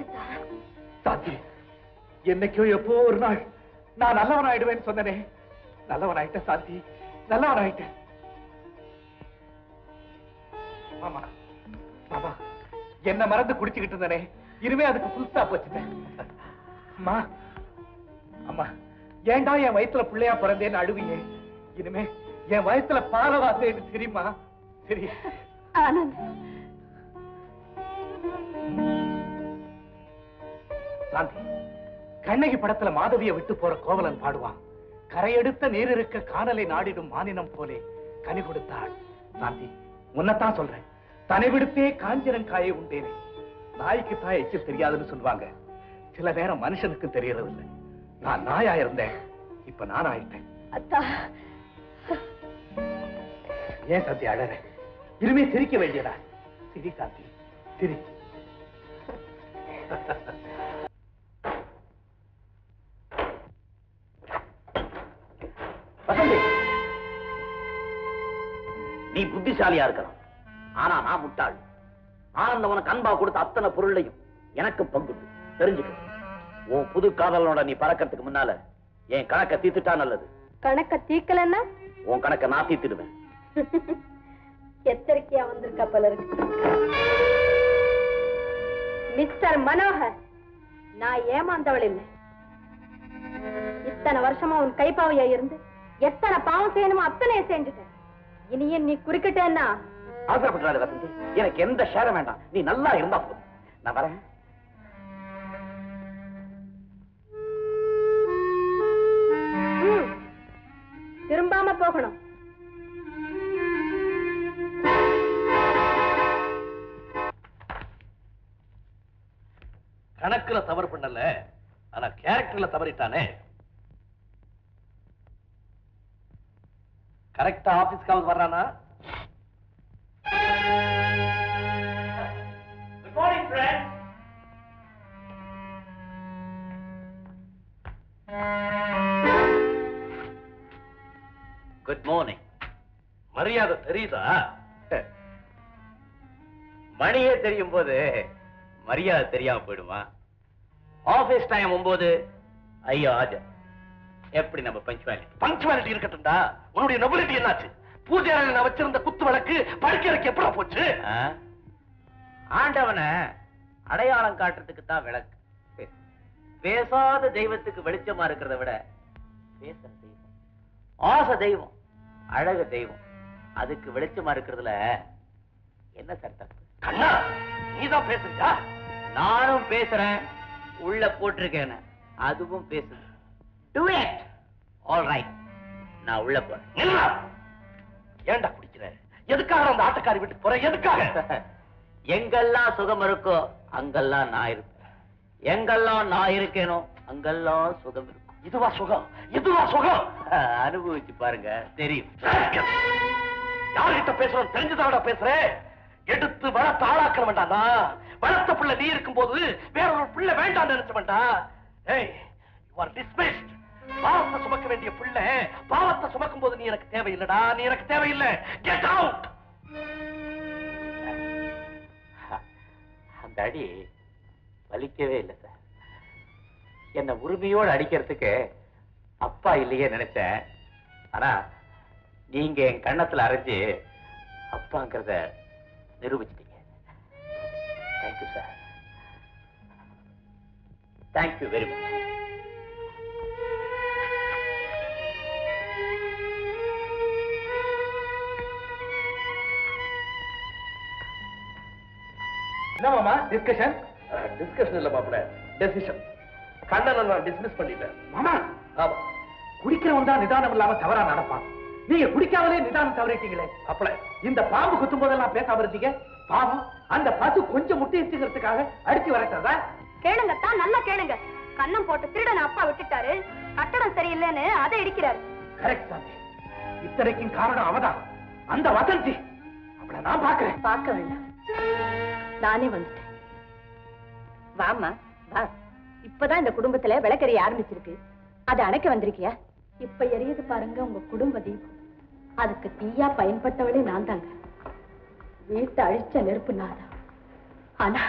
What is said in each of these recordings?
என்னத்தா? சாந்தி என்னைக்கோ எப்போ ஒரு நாள் நான் நல்லவன் ஆயிடுவேன்னு சொன்னனே. நல்லவன் ஆயிட்டேன் சாந்தி நல்லவன் ஆயிட்டேன் மாமா மாமா என்ன மறந்து குடிச்சுக்கிட்டு இருந்தனே. இனிமே அதுக்கு புல் ஸ்டாப் வச்சுட்டேன். அம்மா அம்மா ஏன்டா என் வயித்துல பிள்ளையா பிறந்தேன்னு அழுவியே? இனிமே என் வயித்துல பால வாசேன்னு தெரியுமா? சரி ஆனந்த். சாந்தி. கண்ணகி படத்துல மாதவிய விட்டு போற கோவலன் பாடுவான். கரையெடுத்த நீர் இருக்க காணலை நாடிடும் மானினம் போலே கனி கொடுத்தாள் சாந்தி. உன்னைத்தான் சொல்றேன். தனை விடுத்தே காஞ்சிரங்காயை உண்டேனே. நாய்க்கு தாய் எச்சில் தெரியாதுன்னு சொல்லுவாங்க. சில நேரம் மனுஷனுக்கு தெரியறது இல்லை நான் நாயா இருந்தேன். இப்ப நான் ஆயிட்டேன். அத்தா. ஏன் சாந்தி அழற? இனிமே சிரிக்க வேண்டியதா? சிரி சாந்தி. சிரி. நீ புத்திசாலியா இருக்கலாம் ஆனா நான் முட்டாள். ஆனந்த உனக்கு அன்பா கொடுத்த அத்தனை பொருளையும் எனக்கு பங்குண்டு தெரிஞ்சுக்க. உன் புது காதலனோட நீ பறக்கறதுக்கு முன்னால என் கணக்க தீத்துட்டா நல்லது. கணக்க தீக்கலன்னா உன் கணக்க நான் தீத்துடுவேன் எச்சரிக்கையா வந்திருக்கா போல இருக்கு மிஸ்டர் மனோகர் நான் ஏமாந்தவள் இல்லை. இத்தனை வருஷமா உன் கைப்பாவையா இருந்து எத்தனை பாவம் செய்யணுமோ அத்தனை செஞ்சுட்டேன். இனியும் நீ குறுக்கிட்டேன்னா அவசரப்பட்டுறாரு வசந்தி. எனக்கு எந்த ஷேரம் வேண்டாம். நீ நல்லா இருந்தா போதும். நான் வரேன். திரும்பாம போகணும். கணக்குல தவறு பண்ணல ஆனா கேரக்டர்ல தவறிட்டானே. கரெக்டா ஆபீஸ்க்காவது வர்றானா? Good morning friend good morning மரியாதை தெரியுதா? மணியே தெரியும் போது மரியாதை தெரியாம போயிடுமா? ஆபீஸ் டைம் ஒன்பது ஐயோ ஆஜர். எப்படி நம்ம பஞ்சுவாலிட்டி பங்க்சுவாலிட்டி இருக்கட்டும்டா. உன்னுடைய நொபிலிட்டி என்னாச்சு? பூஜை நான் வச்சிருந்த குத்து விளக்கு படுக்கைக்கு எப்படா போச்சு? ஆண்டவனை அடையாளம் காட்டுறதுக்கு தான் விளக்கு. பேசாத தெய்வத்துக்கு வெளிச்சமா இருக்கிறத விட பேசுற தெய்வம் ஆசை தெய்வம் அழகு தெய்வம் அதுக்கு வெளிச்சமா இருக்கிறதுல என்ன சார் தப்பு? கண்ணா நீதான் பேசுறியா? நானும் பேசுறேன் உள்ள போட்டிருக்கேன் அதுவும் பேசுது. டு இட் ஆல் ரைட் நான் உள்ள போறேன். நில்லா ஏன்டா குடிக்கிற? எதுக்காக அந்த ஆட்டக்காரி வீட்டுக்கு போற எதுக்காக? எங்கெல்லாம் சுகம் இருக்கோ அங்கெல்லாம் நான் இருப்பேன். எங்கெல்லாம் நான் இருக்கேனோ அங்கெல்லாம் சுகம் இருக்கும். இதுவா சுகம்? இதுவா சுகம்? அனுபவிச்சு பாருங்க. தெரியும். யார்கிட்ட பேசுறோம்? தெரிஞ்சுதாடா பேசுறேன் எடுத்து வளர்த்த ஆளாக்க வேண்டாம்டா வளர்த்த பிள்ளை நீ இருக்கும்போது வேற ஒரு பிள்ளை வேண்டாம் நினைச்ச வேண்டாம். ஏய் யூ ஆர் டிஸ்மிஸ்ட் பாவத்தை சுமக்க வேண்டிய பிள்ளை பாவத்தை சுமக்கும் போது நீ எனக்கு தேவையில்லடா நீ எனக்கு தேவையில்லை. கெட் அவுட் அந்த அடி வலிக்கவே இல்லை சார். என்ன உரிமையோடு அடிக்கிறதுக்கு அப்பா இல்லையே நினைச்சேன். ஆனா நீங்க என் கண்ணத்துல அரைஞ்சு அப்பாங்கிறத நிரூபிச்சிட்டீங்க. Thank you sir thank you very much என்ன மாமா? டிஸ்கஷன் டிஸ்கஷன் இல்ல மாப்பிள. டெசிஷன் கண்ணனை நான் டிஸ்மிஸ் பண்ணிட்டேன். மாமா! ஆமா. குடிக்கிறவன் தான் நிதானம் இல்லாம தவறா நடப்பான். நீங்க குடிக்காமலே நிதானம் தவறிட்டீங்களே. அப்பள இந்த பாம்பு குத்தும் போதெல்லாம் பேசாம இருந்தீங்க. பாவம் அந்த பசு கொஞ்சம் முட்டை வச்சுக்கிறதுக்காக அடிச்சு வரட்டதா கேளுங்க தான் நல்லா கேளுங்க. கண்ணம் போட்டு திருடன அப்பா விட்டுட்டாரு. கட்டடம் சரியில்லைன்னு அதை இடிக்கிறாரு. கரெக்ட் சாந்தி. இத்தனைக்கும் காரணம் அவதான். அந்த வசந்தி அவளை நான் பாக்குறேன் பார்க்க வேண்டாம் நானே வந்துட்டேன். வாமா வா. இப்பதான் இந்த குடும்பத்துல விளக்கறிய ஆரம்பிச்சிருக்கு. அதை அணைக்க வந்திருக்கியா? இப்ப எரியுது பாருங்க உங்க குடும்ப தீபம். அதுக்கு தீயா பயன்பட்டவளே நான் தாங்க. வீட்டை அழிச்ச நெருப்பு நாதான் ஆனா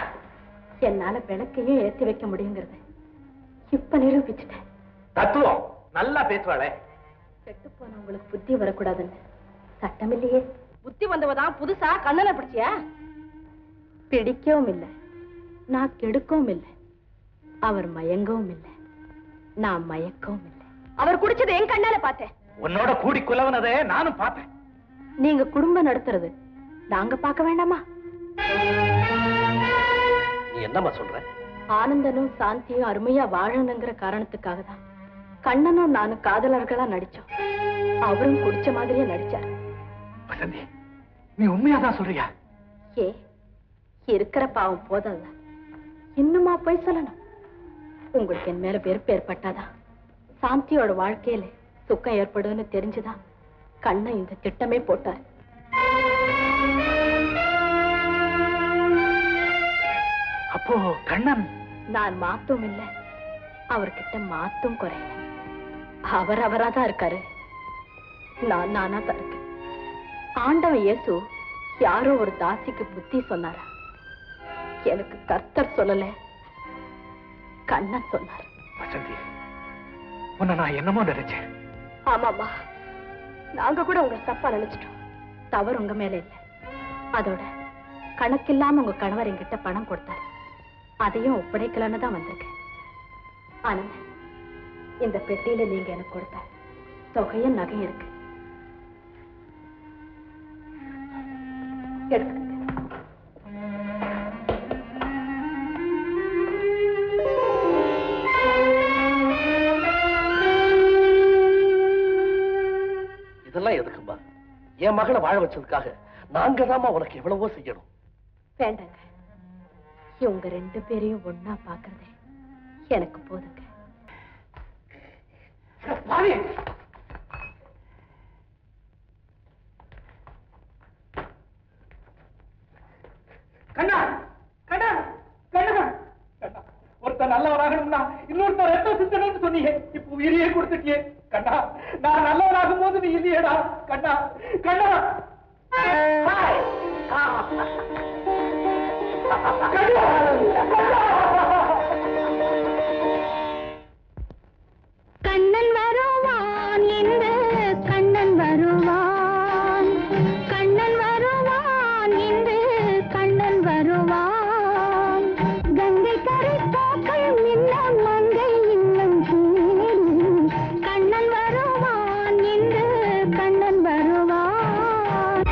என்னால விளக்கையும் ஏத்தி வைக்க முடியுங்கிறத இப்ப நிரூபிச்சுட்டேன். தத்துவம். நல்லா பேசுவாளே. கெட்டு போனவங்களுக்கு புத்தி வரக்கூடாதுன்னு. சட்டம் இல்லையே புத்தி வந்தவதான் புதுசா கண்ணனை பிடிச்சியா? பிடிக்கவும் இல்லை நான் கெடுக்கவும் இல்லை அவர் மயங்கவும் இல்லை நான் மயக்கவும் இல்லை அவர் குடிச்சதை என் கண்ணால பார்த்தேன். உன்னோட கூடி குலவனதே நானும் பார்த்தேன். நீங்க குடும்பம் நடத்துறது நாங்க பார்க்க வேண்டாமா? நீ என்னம்மா சொல்ற? ஆனந்தனும் சாந்தியும் அருமையா வாழணுங்கிற காரணத்துக்காக தான் கண்ணனும் நானும் காதலர்களா நடிச்சோம். அவரும் குடிச்ச மாதிரியே நடிச்சார். நீ உண்மையாதான் சொல்றியா? ஏ இருக்கிற பாவம் போதல்ல இன்னுமா போய் சொல்லணும். உங்களுக்கு என் மேல வெறுப்பு ஏற்பட்டாதான் சாந்தியோட வாழ்க்கையில சுக்கம் ஏற்படும்னு தெரிஞ்சுதான் கண்ணன் இந்த திட்டமே போட்டார். அப்போ கண்ணன்? நான் மாத்தும் இல்ல. அவர்கிட்ட மாத்தும் குறையல. அவர் அவரா தான் இருக்காரு. நான் நானா தான் இருக்கேன். ஆண்டவன் இயேசு யாரோ ஒரு தாசிக்கு புத்தி சொன்னாரா? எனக்கு கர்த்தர் சொல்லல. கண்ணன் சொன்னார். வசந்தி உன்னை நான் என்னமோ நினைச்சேன். ஆமாமா நாங்க கூட உங்களை தப்பா நினைச்சிட்டோம். தவறு உங்க மேல இல்ல. அதோட கணக்கில்லாம உங்க கணவர் என்கிட்ட பணம் கொடுத்தாரு. அதையும் ஒப்படைக்கலன்னு தான் வந்திருக்கேன். ஆனந்த் இந்த பெட்டியில நீங்க எனக்கு கொடுத்த தொகையும் நகையும் இருக்கு. எடுத்துக்கங்க என் மகளை வாழ வச்சதுக்காக நாங்க உனக்கு எவ்வளவோ செய்யணும். வேண்டாங்க. இவங்க ரெண்டு பேரையும் ஒண்ணா பாக்குறதே எனக்கு போதுங்க. கண்ணா கண்ணா கண்ணா. ஒருத்தர் நல்லவராகணும்னா இன்னொருத்தர் ரத்தம் சிந்தணும்னு சொன்னீங்க. இப்ப உயிரியே கொடுத்துட்டியே. கண்ணா நான் நல்லவனாகும் போது நீ இல்லையடா கண்ணா கண்ணா.